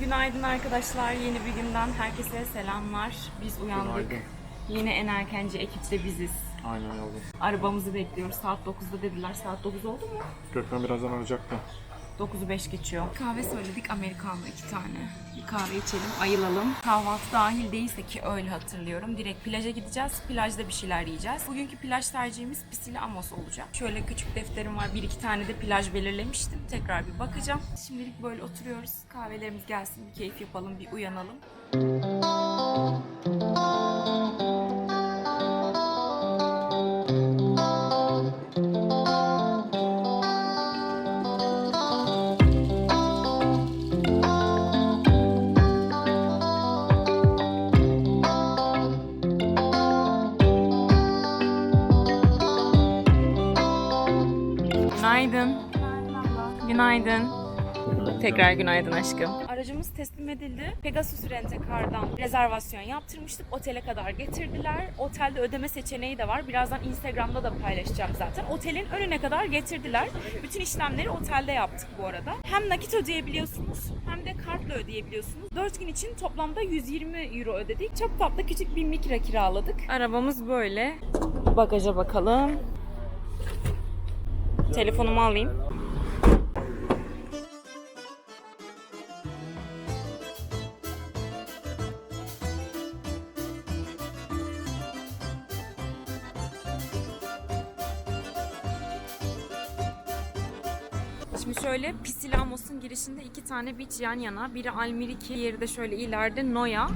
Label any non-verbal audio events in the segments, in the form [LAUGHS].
Günaydın arkadaşlar. Yeni bir günden herkese selamlar. Biz uyandık. Günaydın. Yine en erkenci ekipte biziz. Aynen yavrum. Arabamızı bekliyoruz. Saat 9'da dediler. Saat 9 oldu mu? Gökmen birazdan arayacaktı. 9'u 5 geçiyor. Kahve söyledik. Amerikanlı iki tane. Bir kahve içelim, ayılalım. Kahvaltı dahil değilse ki öyle hatırlıyorum. Direkt plaja gideceğiz. Plajda bir şeyler yiyeceğiz. Bugünkü plaj tercihimiz Pisili Amos olacak. Şöyle küçük defterim var. Bir iki tane de plaj belirlemiştim. Tekrar bir bakacağım. Şimdilik böyle oturuyoruz. Kahvelerimiz gelsin. Bir keyif yapalım, bir uyanalım. Günaydın. Tekrar günaydın aşkım. Aracımız teslim edildi. Pegasus Rent-A-Car'dan rezervasyon yaptırmıştık. Otele kadar getirdiler. Otelde ödeme seçeneği de var. Birazdan Instagram'da da paylaşacağım zaten. Otelin önüne kadar getirdiler. Bütün işlemleri otelde yaptık bu arada. Hem nakit ödeyebiliyorsunuz hem de kartla ödeyebiliyorsunuz. 4 gün için toplamda 120 euro ödedik. Çok tatlı küçük bir mikra kiraladık. Arabamız böyle. Bagaja bakalım. Telefonumu alayım. Şöyle Pisilamos'un girişinde iki tane beach yan yana. Biri Almiriki, diğeri de şöyle ileride Noya.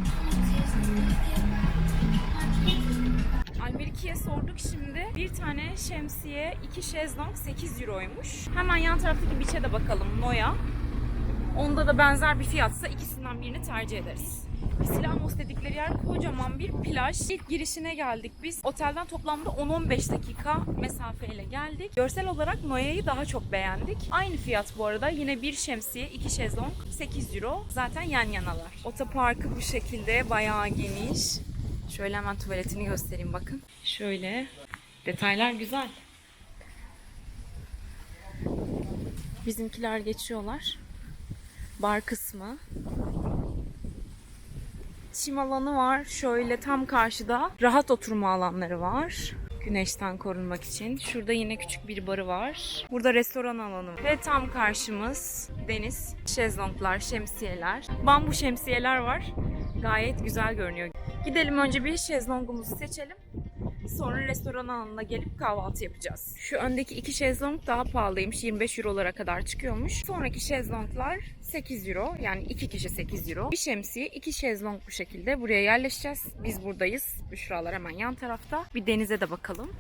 Almeriki'ye sorduk şimdi. Bir tane şemsiye, iki şezlong 8 euroymuş. Hemen yan taraftaki beach'e de bakalım Noya. Onda da benzer bir fiyatsa ikisinden birini tercih ederiz. Silamos dedikleri yer kocaman bir plaj. İlk girişine geldik biz. Otelden toplamda 10-15 dakika mesafeyle geldik. Görsel olarak Noya'yı daha çok beğendik. Aynı fiyat bu arada. Yine bir şemsiye, iki şezlong 8 euro. Zaten yan yanalar. Otoparkı bu şekilde bayağı geniş. Şöyle hemen tuvaletini göstereyim bakın. Şöyle. Detaylar güzel. Bizimkiler geçiyorlar. Bar kısmı. Çim alanı var. Şöyle tam karşıda rahat oturma alanları var. Güneşten korunmak için. Şurada yine küçük bir barı var. Burada restoran alanı var. Ve tam karşımız deniz. Şezlonglar, şemsiyeler. Bambu şemsiyeler var. Gayet güzel görünüyor. Gidelim önce bir şezlongumuzu seçelim. Sonra restoran alanına gelip kahvaltı yapacağız. Şu öndeki iki şezlong daha pahalıymış. 25 eurolara kadar çıkıyormuş. Sonraki şezlonglar 8 euro. Yani iki kişi 8 euro. Bir şemsiye, iki şezlong bu şekilde. Buraya yerleşeceğiz. Biz buradayız. Büşralar hemen yan tarafta. Bir denize de bakalım.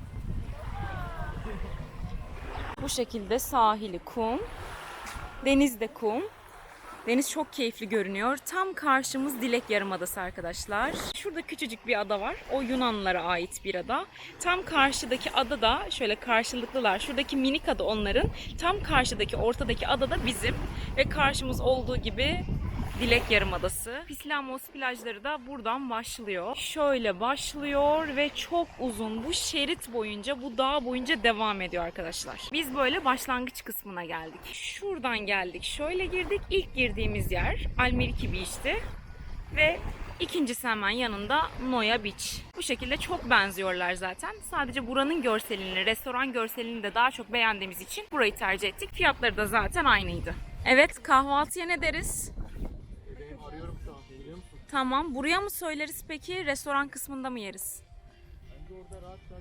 Bu şekilde sahili kum. Deniz de kum. Deniz çok keyifli görünüyor. Tam karşımız Dilek Yarımadası arkadaşlar. Şurada küçücük bir ada var. O Yunanlılara ait bir ada. Tam karşıdaki ada da şöyle karşılıklılar. Şuradaki minik ada onların. Tam karşıdaki ortadaki ada da bizim. Ve karşımız olduğu gibi Dilek Yarımadası. Pislamos plajları da buradan başlıyor. Şöyle başlıyor ve çok uzun bu şerit boyunca, bu dağ boyunca devam ediyor arkadaşlar. Biz böyle başlangıç kısmına geldik. Şuradan geldik, şöyle girdik. İlk girdiğimiz yer Almeriki Beach'ti. Ve ikincisi hemen yanında Noya Beach. Bu şekilde çok benziyorlar zaten. Sadece buranın görselini, restoran görselini de daha çok beğendiğimiz için burayı tercih ettik. Fiyatları da zaten aynıydı. Evet kahvaltıya ne deriz? Tamam. Buraya mı söyleriz peki? Restoran kısmında mı yeriz? Bence orada rahat rahat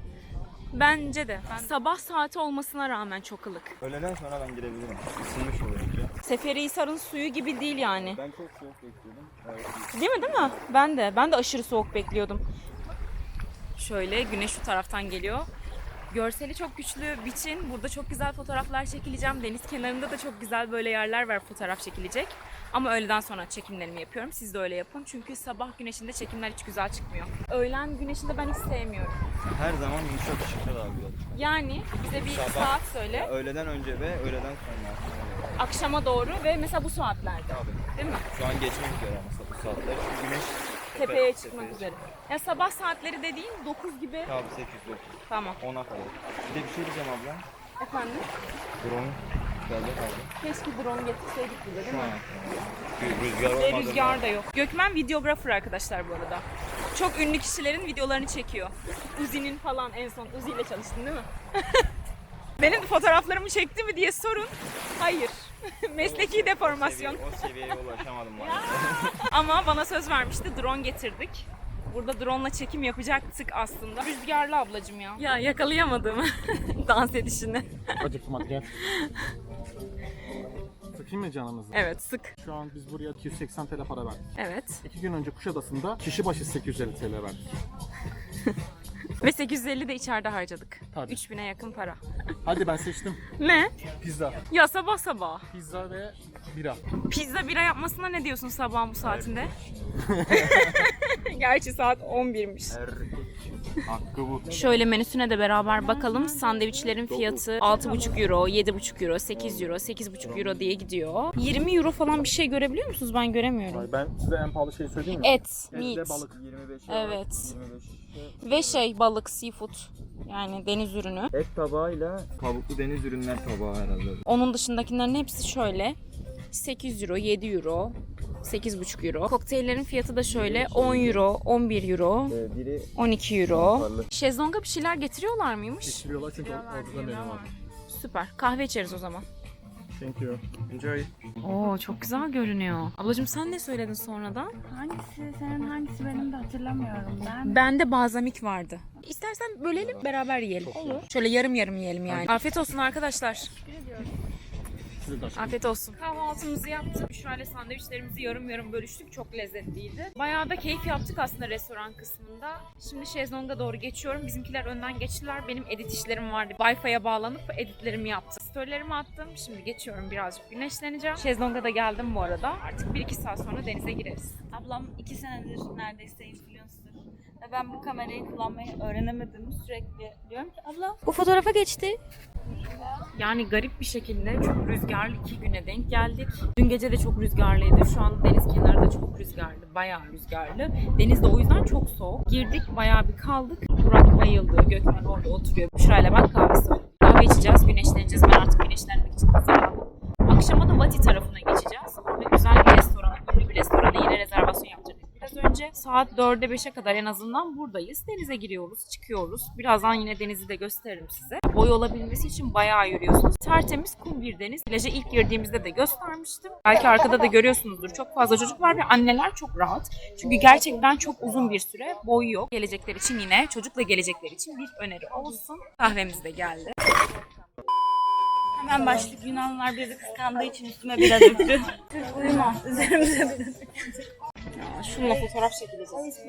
Bence de. Sabah saati olmasına rağmen çok ılık. Öğleden sonra ben girebilirim. Isınmış oluyor ya. Seferihisar'ın suyu gibi değil yani. Ben çok soğuk bekliyordum. Evet. Değil mi değil mi? Ben de. Ben de aşırı soğuk bekliyordum. Şöyle güneş şu taraftan geliyor. Görseli çok güçlü biçin. Burada çok güzel fotoğraflar çekileceğim. Deniz kenarında da çok güzel böyle yerler var fotoğraf çekilecek. Ama öğleden sonra çekimlerimi yapıyorum. Siz de öyle yapın. Çünkü sabah güneşinde çekimler hiç güzel çıkmıyor. Öğlen güneşinde ben hiç sevmiyorum. Her zaman yumuşak ışıkta daha güzel. Yani bize bir Sabah. saat söyle. Öğleden önce ve öğleden sonra. Akşama doğru ve mesela bu saatlerde. Abi. Değil mi? Şu an geçmek üzere ama bu saatler. Güneş Tepeye tepe- çıkmak tepeye üzere. Ya sabah saatleri dediğin 9 gibi. Abi 8 9 Tamam. 10'a kadar. Bir de bir şey diyeceğim abla. Efendim? Drone yukarıda kaldı. Keşke drone getirseydik bize değil mi? Bir rüzgar Ve rüzgar da yok. Gökmen videografer arkadaşlar bu arada. Çok ünlü kişilerin videolarını çekiyor. Uzi'nin falan en son Uzi ile çalıştın değil mi? [LAUGHS] Benim fotoğraflarımı çekti mi diye sorun. Hayır. [LAUGHS] Mesleki deformasyon. O seviyeye ulaşamadım [LAUGHS] maalesef. Ama bana söz vermişti. Drone getirdik. Burada drone'la çekim yapacaktık aslında. Rüzgarlı ablacım ya. Ya yakalayamadım [LAUGHS] dans edişini. Acıktım hadi gel. Sıkayım mı canımızı? Evet sık. Şu an biz buraya 280 TL para verdik. Evet. İki gün önce Kuşadası'nda kişi başı 850 TL verdik. Ve 850 de içeride harcadık. Tabii. 3000'e yakın para. Hadi ben seçtim. [LAUGHS] Ne? Pizza. Ya sabah sabah. Pizza ve bira. Pizza bira yapmasına ne diyorsun sabahın bu saatinde? [LAUGHS] Gerçi saat 11'miş. Hakkı bu. Şöyle menüsüne de beraber bakalım. Sandviçlerin fiyatı 6,5 euro, 7,5 euro, 8 euro, 8,5 euro diye gidiyor. 20 euro falan bir şey görebiliyor musunuz? Ben göremiyorum. Ben size en pahalı şeyi söyleyeyim mi? Et, Et meat ve balık. 25 Evet. 25 ve şey balık, seafood. Yani deniz ürünü. Et tabağıyla tavuklu deniz ürünler tabağı herhalde. Onun dışındakilerin hepsi şöyle. 8 euro, 7 euro, 8,5 euro. Kokteyllerin fiyatı da şöyle 10 euro, 11 euro, Ee, biri 12 euro. Parlı. Şezlonga bir şeyler getiriyorlar mıymış? Pişiriyorlar çünkü orada da menü var. Süper. Kahve içeriz o zaman. Thank you. enjoy. Oo çok güzel görünüyor. Ablacığım sen ne söyledin sonradan? Hangisi senin hangisi benim de hatırlamıyorum ben. Bende balzamik vardı. İstersen bölelim beraber yiyelim. Olur. Şöyle yarım yarım yiyelim yani. Afiyet olsun arkadaşlar. Size de aşkım. Afiyet olsun. Kahvaltımızı yaptık. Şöyle sandviçlerimizi yarım yarım bölüştük. Çok lezzetliydi. Bayağı da keyif yaptık aslında restoran kısmında. Şimdi şezlonga doğru geçiyorum. Bizimkiler önden geçtiler. Benim edit işlerim vardı. Wi-Fi'ye bağlanıp editlerimi yaptım. Storylerimi attım. Şimdi geçiyorum birazcık güneşleneceğim. Şezlonga da geldim bu arada. Artık 1-2 saat sonra denize gireriz. Ablam iki senedir neredeyse. Ve ben bu kamerayı kullanmayı öğrenemedim sürekli. Diyorum ki abla bu fotoğrafa geçti. Yani garip bir şekilde çok rüzgarlı iki güne denk geldik. Dün gece de çok rüzgarlıydı. Şu an deniz kenarı da çok rüzgarlı. Bayağı rüzgarlı. Deniz de o yüzden çok soğuk. Girdik bayağı bir kaldık. Burak bayıldı. Gökmen orada oturuyor. Şurayla ben kahve söylüyorum. Kahve içeceğiz, güneşleneceğiz. Ben artık güneşlenmek için hazırlandım. Akşama da Vati tarafına geçeceğiz. Orada güzel bir restorana, ünlü bir restorana yine rezervasyon yaptırdık. Biraz önce saat 4'e 5'e kadar en azından buradayız. Denize giriyoruz, çıkıyoruz. Birazdan yine denizi de gösteririm size. Boy olabilmesi için bayağı yürüyorsunuz. Tertemiz kum bir deniz. Plaja ilk girdiğimizde de göstermiştim. Belki arkada da görüyorsunuzdur. Çok fazla çocuk var ve anneler çok rahat. Çünkü gerçekten çok uzun bir süre boy yok. Gelecekler için yine çocukla gelecekler için bir öneri olsun. Kahvemiz de geldi. Hemen başlık Yunanlılar bizi kıskandığı için üstüme biraz döktü. [LAUGHS] Uyuma. Üzerimize bir Ya, şununla fotoğraf çekileceğiz.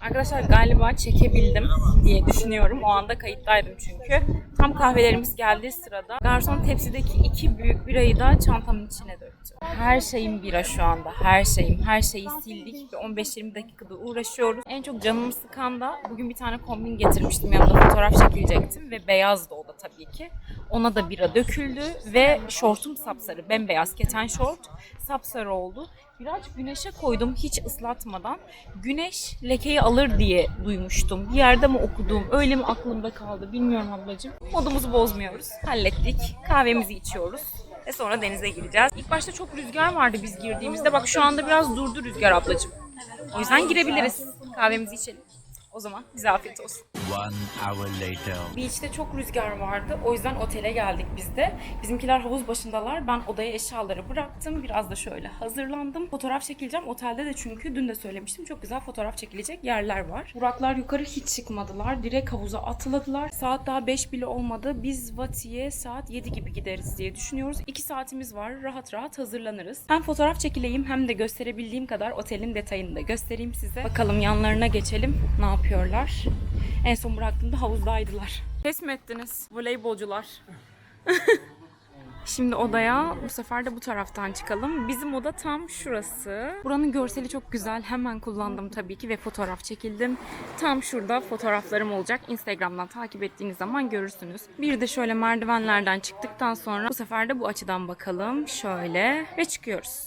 Arkadaşlar galiba çekebildim diye düşünüyorum. O anda kayıttaydım çünkü. Tam kahvelerimiz geldiği sırada garson tepsideki iki büyük birayı da çantamın içine döktü. Her şeyim bira şu anda. Her şeyim. Her şeyi sildik ve 15-20 dakikada uğraşıyoruz. En çok canımı sıkan da bugün bir tane kombin getirmiştim. Yanımda fotoğraf çekilecektim ve beyazdı o da tabii ki. Ona da bira döküldü ve şortum sapsarı. Bembeyaz keten şort sapsarı oldu. Birazcık güneşe koydum hiç ıslatmadan. Güneş lekeyi alır diye duymuştum. Bir yerde mi okudum, öyle mi aklımda kaldı bilmiyorum ablacığım. Modumuzu bozmuyoruz. Hallettik. Kahvemizi içiyoruz. Ve sonra denize gireceğiz. İlk başta çok rüzgar vardı biz girdiğimizde. Bak şu anda biraz durdu rüzgar ablacığım. O yüzden girebiliriz. Kahvemizi içelim. O zaman bize afiyet olsun. One hour later. Beach'te çok rüzgar vardı. O yüzden otele geldik biz de. Bizimkiler havuz başındalar. Ben odaya eşyaları bıraktım. Biraz da şöyle hazırlandım. Fotoğraf çekileceğim. Otelde de çünkü dün de söylemiştim. Çok güzel fotoğraf çekilecek yerler var. Buraklar yukarı hiç çıkmadılar. Direkt havuza atladılar. Saat daha 5 bile olmadı. Biz Vati'ye saat 7 gibi gideriz diye düşünüyoruz. 2 saatimiz var. Rahat rahat hazırlanırız. Hem fotoğraf çekileyim hem de gösterebildiğim kadar otelin detayını da göstereyim size. Bakalım yanlarına geçelim. Ne yapıyorlar? En son bıraktığımda havuzdaydılar. Pes mi ettiniz voleybolcular? [LAUGHS] Şimdi odaya bu sefer de bu taraftan çıkalım. Bizim oda tam şurası. Buranın görseli çok güzel. Hemen kullandım tabii ki ve fotoğraf çekildim. Tam şurada fotoğraflarım olacak. Instagram'dan takip ettiğiniz zaman görürsünüz. Bir de şöyle merdivenlerden çıktıktan sonra bu sefer de bu açıdan bakalım. Şöyle ve çıkıyoruz.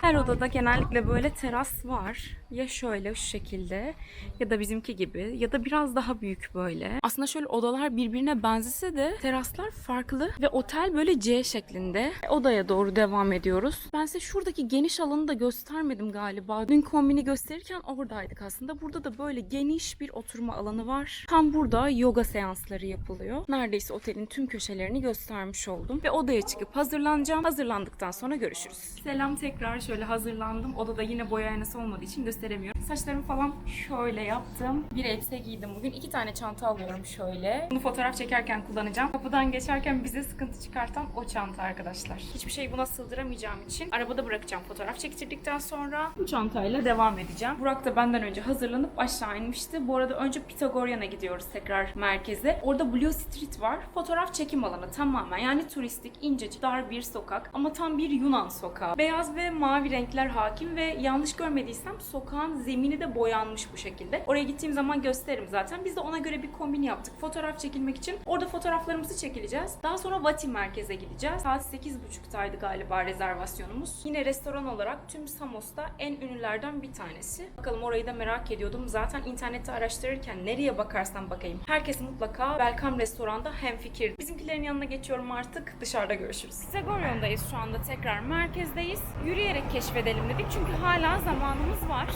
Her odada genellikle böyle teras var. Ya şöyle şu şekilde ya da bizimki gibi ya da biraz daha büyük böyle. Aslında şöyle odalar birbirine benzese de teraslar farklı ve otel böyle C şeklinde. Odaya doğru devam ediyoruz. Ben size şuradaki geniş alanı da göstermedim galiba. Dün kombini gösterirken oradaydık aslında. Burada da böyle geniş bir oturma alanı var. Tam burada yoga seansları yapılıyor. Neredeyse otelin tüm köşelerini göstermiş oldum. Ve odaya çıkıp hazırlanacağım. Hazırlandıktan sonra görüşürüz. Selam tekrar şöyle hazırlandım. Odada yine boya aynası olmadığı için gösteremiyorum. Saçlarımı falan şöyle yaptım. Bir elbise giydim bugün. iki tane çanta alıyorum şöyle. Bunu fotoğraf çekerken kullanacağım. Kapıdan geçerken bize sıkıntı çıkartan o çanta arkadaşlar. Hiçbir şeyi buna sığdıramayacağım için arabada bırakacağım fotoğraf çektirdikten sonra bu çantayla devam edeceğim. Burak da benden önce hazırlanıp aşağı inmişti. Bu arada önce Pitagoryan'a gidiyoruz tekrar merkeze. Orada Blue Street var. Fotoğraf çekim alanı tamamen. Yani turistik, incecik, dar bir sokak. Ama tam bir Yunan sokağı. Beyaz ve mavi renkler hakim ve yanlış görmediysem sokağın zemini de boyanmış bu şekilde. Oraya gittiğim zaman gösteririm zaten. Biz de ona göre bir kombin yaptık. Fotoğraf çekilmek için. Orada fotoğraflarımızı çekileceğiz. Daha sonra Vati merkeze gideceğiz. Saat 8.30'daydı galiba rezervasyonumuz. Yine restoran olarak tüm Samos'ta en ünlülerden bir tanesi. Bakalım orayı da merak ediyordum. Zaten internette araştırırken nereye bakarsam bakayım. Herkes mutlaka Belkam restoranda hemfikir. Bizimkilerin yanına geçiyorum artık. Dışarıda görüşürüz. Pisagoryon'dayız şu anda tekrar merkezdeyiz. Yürüyerek keşfedelim dedik çünkü hala zamanımız var.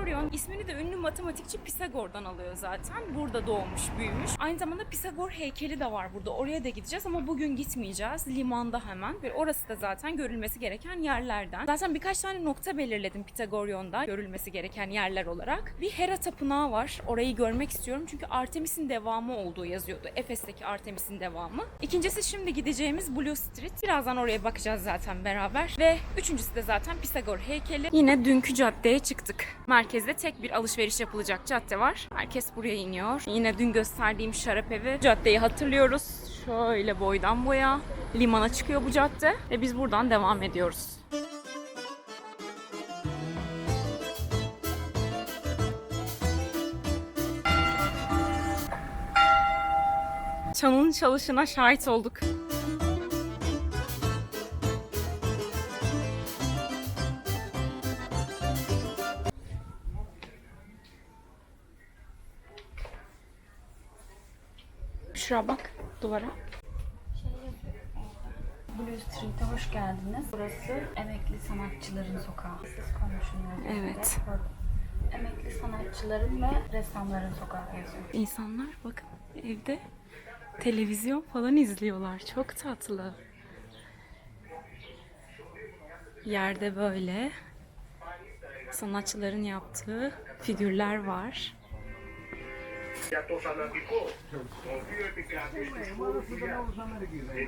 Pisagoryon ismini de ünlü matematikçi Pisagor'dan alıyor zaten. Burada doğmuş, büyümüş. Aynı zamanda Pisagor heykeli de var burada. Oraya da gideceğiz ama bugün gitmeyeceğiz. Limanda hemen. Ve orası da zaten görülmesi gereken yerlerden. Zaten birkaç tane nokta belirledim Pitagoryon'da görülmesi gereken yerler olarak. Bir Hera tapınağı var. Orayı görmek istiyorum çünkü Artemis'in devamı olduğu yazıyordu. Efes'teki Artemis'in devamı. İkincisi şimdi gideceğimiz Blue Street. Birazdan oraya bakacağız zaten beraber. Ve üçüncüsü de zaten Pisagor heykeli. Yine dünkü caddeye çıktık. Merkezde tek bir alışveriş yapılacak cadde var. Herkes buraya iniyor. Yine dün gösterdiğim şarap evi. Caddeyi hatırlıyoruz. Şöyle boydan boya limana çıkıyor bu cadde ve biz buradan devam ediyoruz. Çanın çalışına şahit olduk. Şuraya bak duvara. Blue Street'e hoş geldiniz. Burası emekli sanatçıların sokağı. Siz konuşun Evet. Emekli sanatçıların ve ressamların sokağı yazıyor. İnsanlar bakın evde televizyon falan izliyorlar. Çok tatlı. Yerde böyle sanatçıların yaptığı figürler var για το θανατικό, το οποίο επικράτει στους χώρους δουλειάς.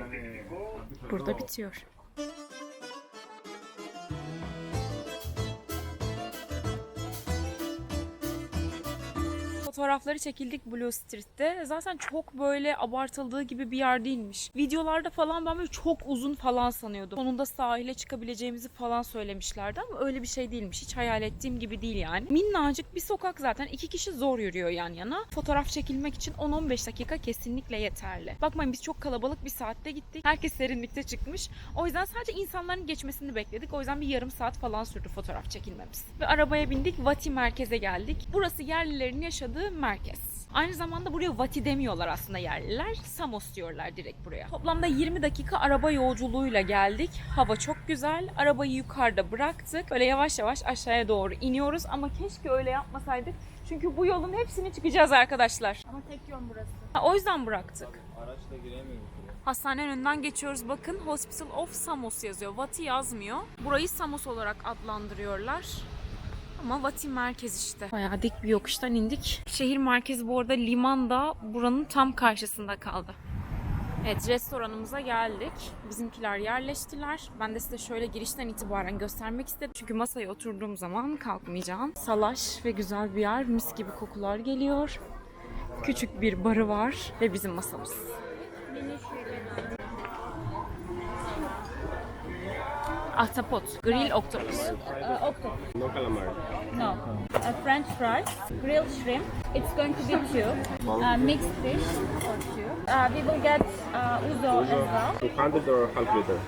Ενδεικτικό Burada bitiyor. Fotoğrafları çekildik Blue Street'te. Zaten çok böyle abartıldığı gibi bir yer değilmiş. Videolarda falan ben böyle çok uzun falan sanıyordum. Sonunda sahile çıkabileceğimizi falan söylemişlerdi ama öyle bir şey değilmiş. Hiç hayal ettiğim gibi değil yani. Minnacık bir sokak zaten. iki kişi zor yürüyor yan yana. Fotoğraf çekilmek için 10-15 dakika kesinlikle yeterli. Bakmayın biz çok kalabalık bir saatte gittik. Herkes serinlikte çıkmış. O yüzden sadece insanların geçmesini bekledik. O yüzden bir yarım saat falan sürdü fotoğraf çekilmemiz. Ve arabaya bindik. Vati merkeze geldik. Burası yerlilerin yaşadığı merkez. Aynı zamanda buraya Vati demiyorlar aslında yerliler. Samos diyorlar direkt buraya. Toplamda 20 dakika araba yolculuğuyla geldik. Hava çok güzel. Arabayı yukarıda bıraktık. Böyle yavaş yavaş aşağıya doğru iniyoruz. Ama keşke öyle yapmasaydık. Çünkü bu yolun hepsini çıkacağız arkadaşlar. Ama tek yön burası. Ha, o yüzden bıraktık. Araçla giremiyoruz. Hastanenin önünden geçiyoruz. Bakın Hospital of Samos yazıyor. Vati yazmıyor. Burayı Samos olarak adlandırıyorlar. Ama Vati merkez işte. Bayağı dik bir yokuştan indik. Şehir merkezi bu arada limanda buranın tam karşısında kaldı. Evet restoranımıza geldik. Bizimkiler yerleştiler. Ben de size şöyle girişten itibaren göstermek istedim. Çünkü masaya oturduğum zaman kalkmayacağım. Salaş ve güzel bir yer. Mis gibi kokular geliyor. Küçük bir barı var ve bizim masamız. Ahtapot. Grill octopus. Octopus. No calamari. No. A French fries, grilled shrimp. It's going to be two. Uh, mixed fish or two. Uh, we will get uh, uzo as well. 200 or half liter?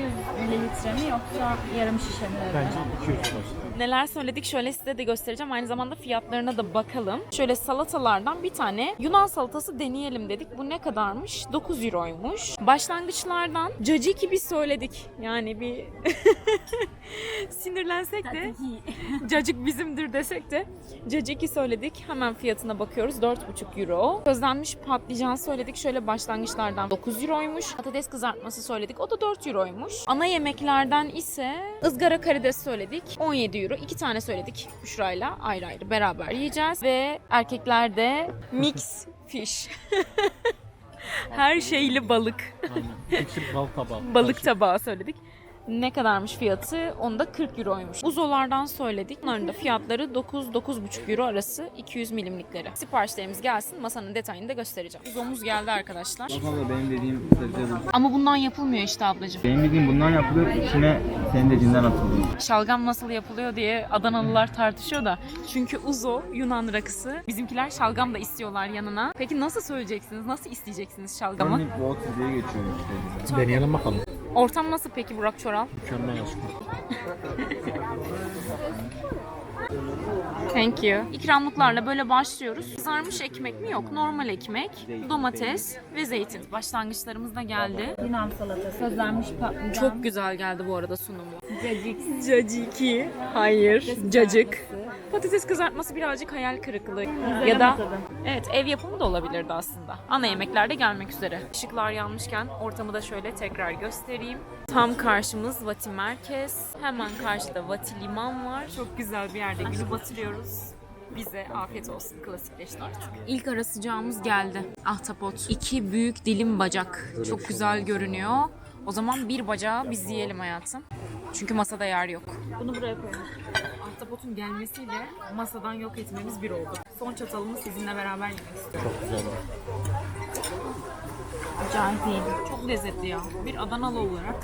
200 mililitre mi yoksa yarım şişe mi? Bence 200 olsun. Neler söyledik şöyle size de göstereceğim. Aynı zamanda fiyatlarına da bakalım. Şöyle salatalardan bir tane Yunan salatası deneyelim dedik. Bu ne kadarmış? 9 euroymuş. Başlangıçlardan caciki bir söyledik. Yani bir [LAUGHS] sinirlensek de [LAUGHS] cacık bizimdir desek de caciki söyledik. Hemen fiyatına bakıyoruz. 4,5 euro. Közlenmiş patlıcan söyledik. Şöyle başlangıçlardan 9 euroymuş. Patates kızartması söyledik. O da 4 euroymuş. Ana yemeklerden ise ızgara karides söyledik. 17 euro. İki tane söyledik Büşra'yla ayrı ayrı beraber yiyeceğiz. Ve erkeklerde mix fish. [LAUGHS] Her şeyli balık. Aynen. İkisi bal tabağı. Balık tabağı söyledik. Ne kadarmış fiyatı? Onda 40 euroymuş. Buzolardan söyledik. Bunların da fiyatları 9-9,5 euro arası 200 milimlikleri. Siparişlerimiz gelsin. Masanın detayını da göstereceğim. Buzomuz geldi arkadaşlar. Bak abla benim dediğim sebze bu. Ama bundan yapılmıyor işte ablacığım. Benim dediğim bundan yapılıyor. içine senin dediğinden atılıyor. Şalgam nasıl yapılıyor diye Adanalılar tartışıyor da. Çünkü uzo Yunan rakısı. Bizimkiler şalgam da istiyorlar yanına. Peki nasıl söyleyeceksiniz? Nasıl isteyeceksiniz şalgamı? Tonic water diye geçiyor işte. Deneyelim bakalım. Ortam nasıl peki Burak Çoral? Mükemmel aşkım. [LAUGHS] Thank you. İkramlıklarla böyle başlıyoruz. Kızarmış ekmek mi? Yok. Normal ekmek, domates ve zeytin. Başlangıçlarımız da geldi. Yunan salatası, közlenmiş patlıcan. Çok güzel geldi bu arada sunumu. cacık. Caciki. Hayır. Cacık. Patates kızartması birazcık hayal kırıklığı. Ya da evet ev yapımı da olabilirdi aslında. Ana yemeklerde gelmek üzere. Işıklar yanmışken ortamı da şöyle tekrar göstereyim. Tam karşımız Vati Merkez. Hemen karşıda Vati Liman var. Çok güzel bir yerde günü batırıyoruz. Bize afiyet olsun. Klasikleşti artık. İlk ara sıcağımız geldi. Ahtapot. İki büyük dilim bacak. Çok güzel görünüyor. O zaman bir bacağı biz yiyelim hayatım. Çünkü masada yer yok. Bunu buraya koyalım. Ahtapotun gelmesiyle masadan yok etmemiz bir oldu. Son çatalımı sizinle beraber yemek istiyorum. Çok güzel. Acayip iyi. Çok lezzetli ya. Bir Adanalı olarak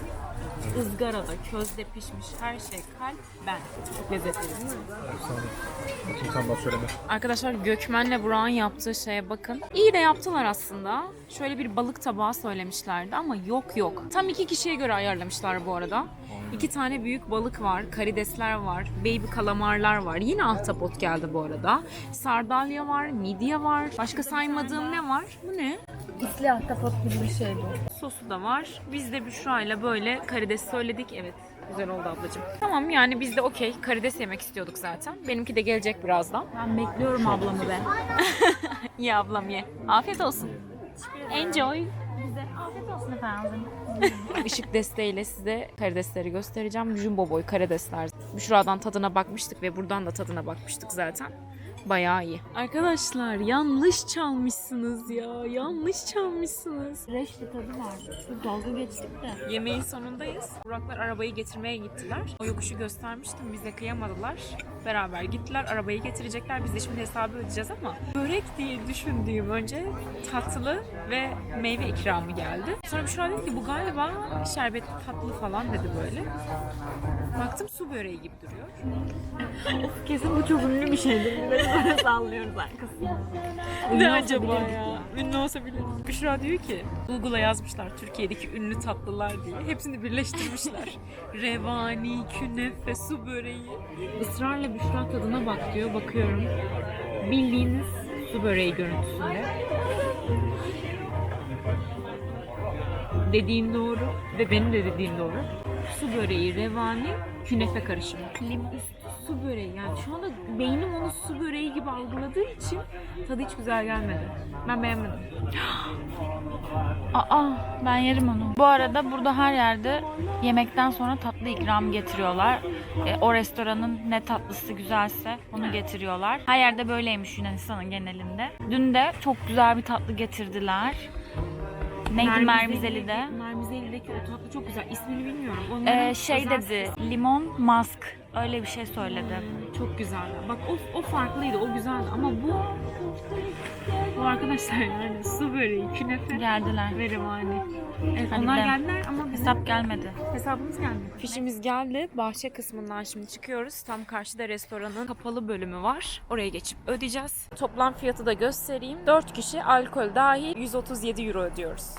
ızgarada, közde pişmiş her şey kalp ben. Çok lezzetli değil mi? Söyleme. Arkadaşlar Gökmen'le Burak'ın yaptığı şeye bakın. İyi de yaptılar aslında. Şöyle bir balık tabağı söylemişlerdi ama yok yok. Tam iki kişiye göre ayarlamışlar bu arada. İki tane büyük balık var, karidesler var, baby kalamarlar var. Yine ahtapot geldi bu arada. Sardalya var, midye var. Başka saymadığım ne var? Bu ne? İsli ahtapot gibi bir şey bu. Sosu da var. Biz de Büşra ile böyle karides söyledik. Evet güzel oldu ablacığım. Tamam yani biz de okey karides yemek istiyorduk zaten. Benimki de gelecek birazdan. Ben bekliyorum ablamı ben. [LAUGHS] Ye ablam ye. Afiyet olsun. Enjoy. Bize afiyet olsun efendim. Işık desteğiyle size karidesleri göstereceğim. Jumbo boy karidesler. Büşra'dan tadına bakmıştık ve buradan da tadına bakmıştık zaten. Bayağı iyi. Arkadaşlar yanlış çalmışsınız ya. Yanlış çalmışsınız. Bir tadı var. Çok dalga geçtik de. Yemeğin sonundayız. Buraklar arabayı getirmeye gittiler. O yokuşu göstermiştim. Bize kıyamadılar. Beraber gittiler. Arabayı getirecekler. Biz de şimdi hesabı ödeyeceğiz ama börek diye düşündüğüm önce tatlı ve meyve ikramı geldi. Sonra Büşra dedi ki bu galiba şerbetli tatlı falan dedi böyle. Baktım su böreği gibi duruyor. Kesin bu çok ünlü bir şeydir. [LAUGHS] Böyle sallıyoruz arkasında. Ne acaba ya? Ünlü olsa bile. Büşra diyor ki Google'a yazmışlar Türkiye'deki ünlü tatlılar diye. Hepsini birleştirmişler. [LAUGHS] Revani, künefe, su böreği. Israrla Büşra tadına bak diyor. Bakıyorum. Bildiğiniz su böreği görüntüsünde. Dediğim doğru ve benim de dediğim doğru. Su böreği, revani, künefe karışımı. Lim üstü su böreği. Yani şu anda beynim onu su böreği gibi algıladığı için tadı hiç güzel gelmedi. Ben beğenmedim. Aa ben yerim onu. Bu arada burada her yerde yemekten sonra tatlı ikram getiriyorlar. E, o restoranın ne tatlısı güzelse onu getiriyorlar. Her yerde böyleymiş Yunanistan'ın genelinde. Dün de çok güzel bir tatlı getirdiler. Neydi Mermizeli'de? Mermizeli'deki o tatlı çok güzel. İsmini bilmiyorum. Onların Ee, şey özel dedi, limon mask. Öyle bir şey söyledi. Çok güzeldi. Bak o, o farklıydı, o güzeldi ama bu bu arkadaşlar yani su böreği, künefe Geldiler. ve revani. Evet, Hadi onlar gidelim. geldiler ama bizim Hesap gelmedi. hesabımız gelmedi. Fişimiz geldi. Bahçe kısmından şimdi çıkıyoruz. Tam karşıda restoranın kapalı bölümü var. Oraya geçip ödeyeceğiz. Toplam fiyatı da göstereyim. 4 kişi alkol dahil 137 euro ödüyoruz.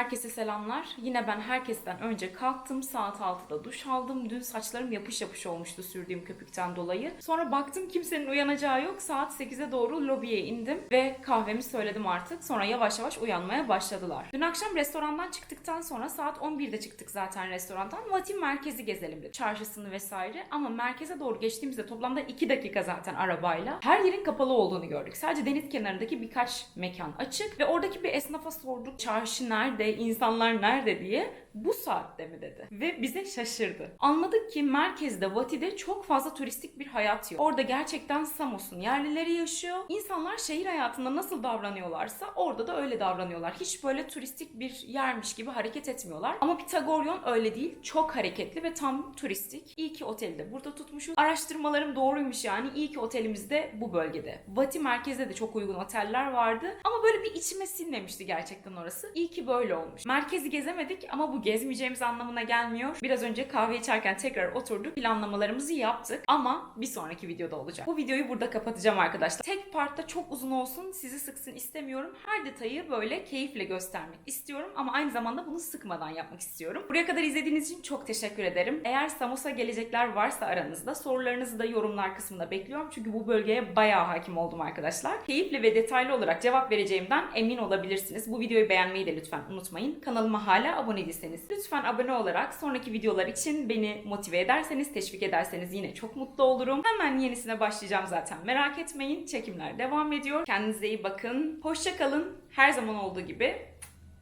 Herkese selamlar. Yine ben herkesten önce kalktım. Saat 6'da duş aldım. Dün saçlarım yapış yapış olmuştu sürdüğüm köpükten dolayı. Sonra baktım kimsenin uyanacağı yok. Saat 8'e doğru lobiye indim ve kahvemi söyledim artık. Sonra yavaş yavaş uyanmaya başladılar. Dün akşam restorandan çıktıktan sonra saat 11'de çıktık zaten restorandan. Vatim merkezi gezelim dedik. Çarşısını vesaire. Ama merkeze doğru geçtiğimizde toplamda 2 dakika zaten arabayla. Her yerin kapalı olduğunu gördük. Sadece deniz kenarındaki birkaç mekan açık ve oradaki bir esnafa sorduk çarşı nerede, insanlar nerede diye. Bu saatte mi dedi. Ve bize şaşırdı. Anladık ki merkezde Vati'de çok fazla turistik bir hayat yok. Orada gerçekten Samos'un yerlileri yaşıyor. İnsanlar şehir hayatında nasıl davranıyorlarsa orada da öyle davranıyorlar. Hiç böyle turistik bir yermiş gibi hareket etmiyorlar. Ama Pitagoryon öyle değil. Çok hareketli ve tam turistik. İyi ki oteli de burada tutmuşuz. Araştırmalarım doğruymuş yani. İyi ki otelimiz de bu bölgede. Vati merkezde de çok uygun oteller vardı. Ama böyle bir içime sinmemişti gerçekten orası. İyi ki böyle olmuş. Merkezi gezemedik ama bu gezmeyeceğimiz anlamına gelmiyor. Biraz önce kahve içerken tekrar oturduk. Planlamalarımızı yaptık. Ama bir sonraki videoda olacak. Bu videoyu burada kapatacağım arkadaşlar. Tek partta çok uzun olsun, sizi sıksın istemiyorum. Her detayı böyle keyifle göstermek istiyorum. Ama aynı zamanda bunu sıkmadan yapmak istiyorum. Buraya kadar izlediğiniz için çok teşekkür ederim. Eğer Samos'a gelecekler varsa aranızda sorularınızı da yorumlar kısmında bekliyorum. Çünkü bu bölgeye bayağı hakim oldum arkadaşlar. Keyifli ve detaylı olarak cevap vereceğimden emin olabilirsiniz. Bu videoyu beğenmeyi de lütfen unutmayın. Kanalıma hala abone değilseniz lütfen abone olarak sonraki videolar için beni motive ederseniz, teşvik ederseniz yine çok mutlu olurum. Hemen yenisine başlayacağım zaten. Merak etmeyin. Çekimler devam ediyor. Kendinize iyi bakın. Hoşça kalın. Her zaman olduğu gibi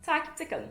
takipte kalın.